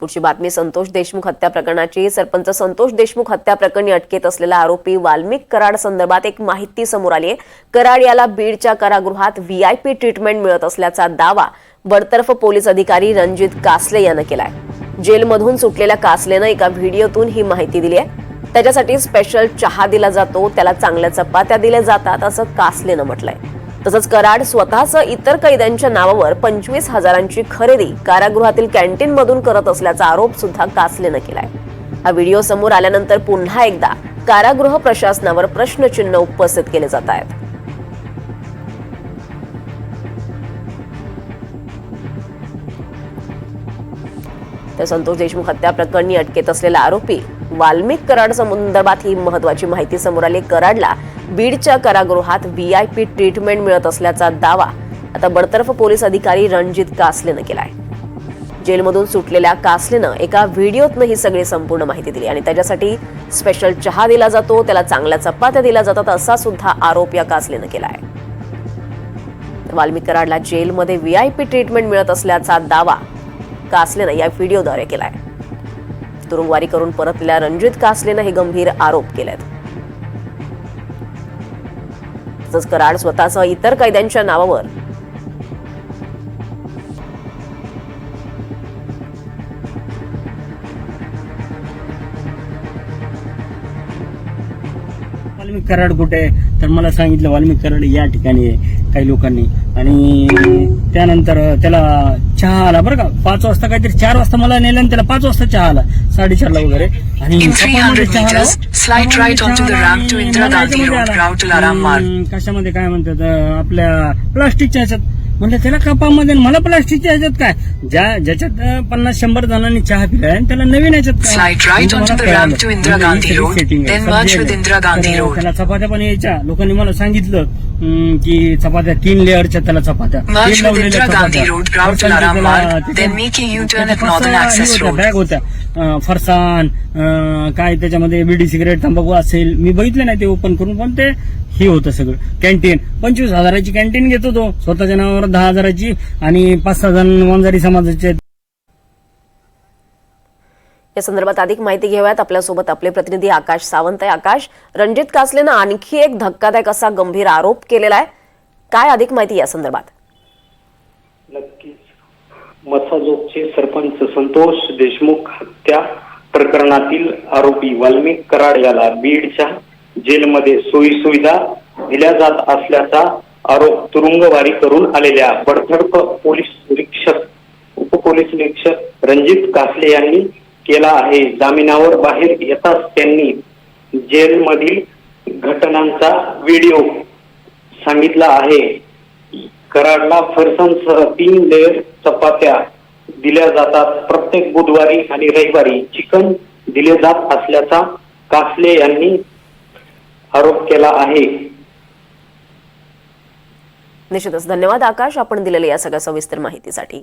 पुढची बातमी संतोष देशमुख हत्या प्रकरणाची. सरपंच संतोष देशमुख हत्या प्रकरणी अटकेत असलेला आरोपी वाल्मिक कराड संदर्भात एक माहिती समोर आली आहे. कराड याला बीडच्या कारागृहात व्हीआयपी ट्रीटमेंट मिळत असल्याचा दावा बडतर्फ पोलीस अधिकारी रणजित कासले यानं केलाय. जेलमधून सुटलेल्या कासलेनं एका व्हिडिओतून ही माहिती दिली आहे. त्याच्यासाठी स्पेशल चहा दिला जातो त्याला चांगल्या चपात्या दिल्या जातात असं कासलेनं म्हटलंय. तसंच कराड स्वतःसह इतर कैद्यांच्या नावावर पंचवीस हजारांची खरेदी कारागृहातील कॅन्टीन मधून करत असल्याचा आरोप सुद्धा कासलेनं केलाय. हा व्हिडिओ समोर आल्यानंतर पुन्हा एकदा कारागृह प्रशासनावर प्रश्नचिन्ह उपस्थित केले जात आहेत. तर संतोष देशमुख हत्या प्रकरणी अटकेत असलेला आरोपी वाल्मिक कराड संदर्भात ही महत्वाची माहिती समोर आली. कराडला बीडच्या कारागृहात व्ही आय पी ट्रीटमेंट मिळत असल्याचा दावा आता बडतर्फ पोलीस अधिकारी रणजित कासलेनं केलाय. जेलमधून सुटलेल्या कासलेनं एका व्हिडिओतनं ही सगळी संपूर्ण माहिती दिली आणि त्याच्यासाठी स्पेशल चहा दिला जातो त्याला चांगल्या चपात्या दिल्या जातात असा सुद्धा आरोप या कासलेनं केलाय. वाल्मिक कराडला जेलमध्ये व्ही आय पी ट्रीटमेंट मिळत असल्याचा दावा कासलेनं या व्हिडिओद्वारे केलाय. तुरुंगवारी करून परतलेल्या रणजित कासलेनं हे गंभीर आरोप केलेत. तसंच कराड स्वतःसह इतर कैद्यांच्या नावावर. वाल्मिक कराड कुठे आहे? तर मला सांगितलं वाल्मिक कराड या ठिकाणी आहे. काही लोकांनी. आणि त्यानंतर त्याला चहा आला. बरं का पाच वाजता काहीतरी चार वाजता मला नेलं आणि त्याला पाच वाजता चहा आला. साडेचारला वगैरे. आणि In कपामध्ये 300 चहा आला. meters, slide right onto the ramp to Indira मला Gandhi याच्यामध्ये Road, आला. route to Laram Marg. हम्म, कशामध्ये काय म्हणतात आपल्या प्लास्टिकच्या ह्याच्यात. म्हणलं त्याला कपामध्ये मला प्लास्टिकच्या ह्याच्यात काय? ज्या ज्याच्यात पन्नास शंभर जणांनी चहा पिलाय आणि त्याला नवीन ह्याच्यात म्हणजे म्हणजे. त्याला चपात्या पण यायच्या. लोकांनी मला सांगितलं. की चपात्या तीन लेअरच्या त्याला चपात्या. बॅग होत्या अं, काय त्याच्यामध्ये बिडी सिगरेट तंबाखू असेल मी बघितलं नाही ते ओपन करून पण ते हे होतं सगळं. कॅन्टीन पंचवीस हजाराची कॅन्टीन घेतो तो स्वतःच्या नावावर दहा हजाराची आणि पाच सहा जण वंजारी समाजाचे. या संदर्भात अधिक माहिती घेऊयात. आपल्यासोबत आपले प्रतिनिधी आकाश सावंत आहे. आकाश रणजित कासलेनं आणखी एक धक्कादायक असा गंभीर आरोप केलेला आहे. काय अधिक माहिती या संदर्भात? नक्कीच. मसाजोगचे सरपंच संतोष देशमुख हत्या प्रकरणातील आरोपी वाल्मिक कराड याला बीडच्या जेलमध्ये सोयी सुविधा दिल्या जात असल्याचा आरोप तुरुंगवारी करून आलेल्या बडतर्फ पोलीस निरीक्षक उपपोलीस निरीक्षक रणजित कासले यांनी केला आहे. जामिनावर बाहेर येताच त्यांनी जेलमधील घटनांचा व्हिडिओ सांगितला आहे. कराडला फरसाणसह तीन लेअर चपात्या दिल्या जातात. प्रत्येक बुधवारी आणि रविवारी चिकन दिले जात असल्याचा कासले यांनी आरोप केला आहे. निश्चितच. धन्यवाद आकाश आपण दिलेल्या या सगळ्या सविस्तर माहितीसाठी.